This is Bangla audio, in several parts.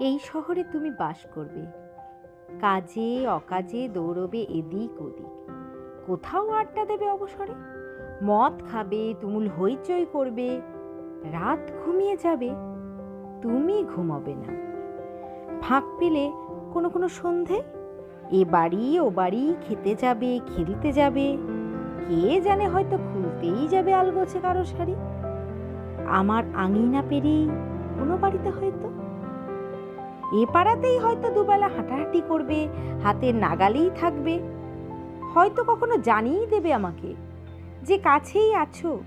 এই শহরে তুমি বাস করবে। কাজে, অকাজে, দৌড়বে, এদিক ওদিক। কোথাও আড্ডা দেবে অবসরে। মদ খাবে, তুমুল হইচই করবে। রাত ঘুমিয়ে যাবে। তুমি ঘুমাবে না। ফাঁক পেলে কোনো কোনো সন্ধে? এ বাড়ি, ও বাড়ি, খেতে যাবে, খেলতে যাবে। কে জানে হয়তো খুলতেই যাবে আলগোছে কারও শাড়ি। আমার আঙিনা পেরিয়েই কোনো বাড়িতে হয়তো এ পাড়াতেই হয়তো দুবেলা হাঁটাহাঁটি করবে হাতের নাগালেই থাকবে। হয়তো কখনো জানিয়ে দেবে আমাকে যে কাছেই আছো।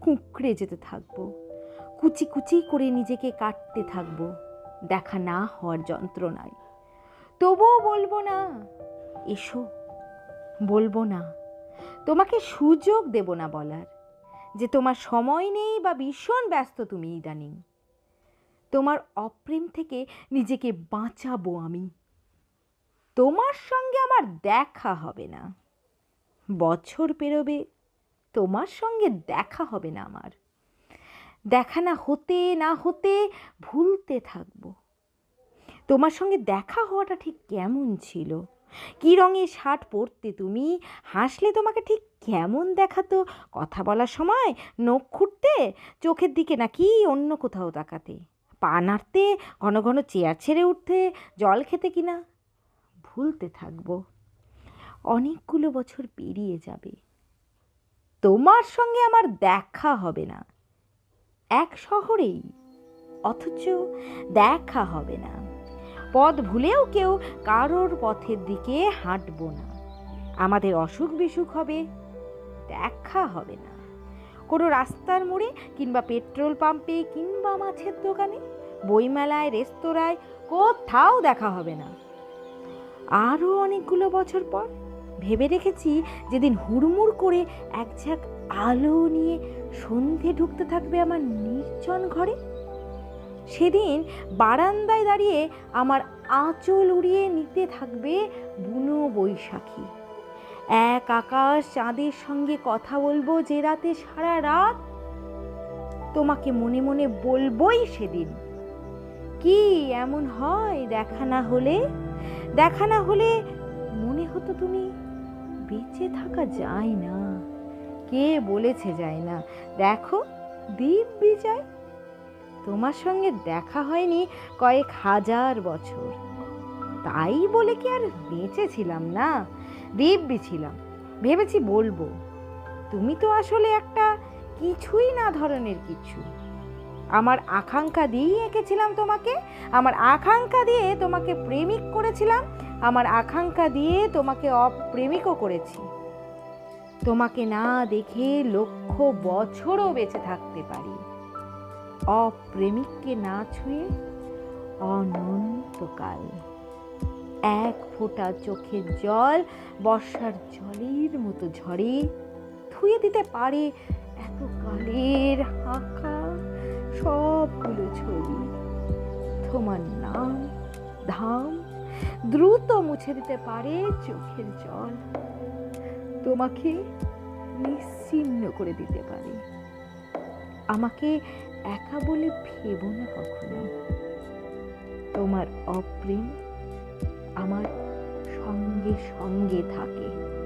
কুঁকড়ে যেতে থাকব, কুচি কুচি করে নিজেকে কাটতে থাকব, দেখা না হওয়ার যন্ত্রণায়। তবুও বলব না, এসো, বলব না, তোমাকে সুযোগ দেব না বলার, যে তোমার সময় নেই বা ভীষণ ব্যস্ত তুমি ইদানিং। তোমার অপ্রেম থেকে নিজেকে বাঁচাবো আমি। তোমার সঙ্গে আমার দেখা হবে না। বছর পেরোবে, তোমার সঙ্গে দেখা হবে না আমার। দেখা না হতে না হতে ভুলতে থাকব। তোমার সঙ্গে দেখা হওয়াটা ঠিক কেমন ছিল? কী রঙের শার্ট পরতে তুমি? হাসলে তোমাকে ঠিক কেমন দেখাতো? কথা বলার সময় নখ খুঁটতে চোখের দিকে নাকি অন্য কোথাও তাকাতে? পা নাড়তে ঘন ঘন চেয়ার ছেড়ে উঠতে, জল খেতে কিনা? ভুলতে থাকব। অনেকগুলো বছর পেরিয়ে যাবে। তোমার সঙ্গে আমার দেখা হবে না। এক শহরেই, অথচ দেখা হবে না। পথ ভুলেও কেউ কারোর পথের দিকে হাঁটবো না। আমাদের অসুখ বিসুখ হবে, দেখা হবে না। কোনো রাস্তার মোড়ে কিংবা পেট্রোল পাম্পে কিংবা মাছের দোকানে? বইমেলায়, রেস্তোরাঁয় কোথাও দেখা হবে না। আরও অনেকগুলো বছর পর ভেবে রেখেছি যেদিন হুড়মুড় করে এক ঝাঁক আলো নিয়ে সন্ধে ঢুকতে থাকবে আমার নির্জন ঘরে, সেদিন বারান্দায় দাঁড়িয়ে আমার আঁচল উড়িয়ে নিতে থাকবে বুনো বৈশাখী। এক আকাশ চাঁদের সঙ্গে কথা বলব যে রাতে সারা রাত। তোমাকে মনে মনে বলবই সেদিন। কি এমন হয় দেখা না হলে? দেখা না হলে মনে হতো তুমি বেঁচে থাকা যায় না। কে বলেছে যায় না? দেখো দীপ বিজয়। তোমার সঙ্গে দেখা হয়নি কয়েক হাজার বছর। তাই বলে কি আর বেঁচেছিলাম না? দিব্যি ছিলাম ভেবেছি বলব, তুমি তো আসলে একটা কিছুই না ধরনের কিছু। আমার আকাঙ্ক্ষা দিয়েই এঁকেছিলাম তোমাকে, আমার আকাঙ্ক্ষা দিয়ে তোমাকে প্রেমিক করেছিলাম, আমার আকাঙ্ক্ষা দিয়ে তোমাকে অপ্রেমিকও করেছি। তোমাকে না দেখে লক্ষ বছরও বেঁচে থাকতে পারি। অপ্রেমিককে না ছুঁয়ে অনন্তকাল। এক ফোঁটা চোখের জল, বর্ষার জলের মতো ঝরে ধুয়ে দিতে পারে এত কালের আঁকা সবগুলো ছবি। তোমার নাম, ধাম, দ্রুত মুছে দিতে পারে চোখের জল। তোমাকে নিশ্চিন্ন করে দিতে পারে। আমাকে একা বলে ভেবো না কখনো। তোমার অপ্রেম সঙ্গে থাকে।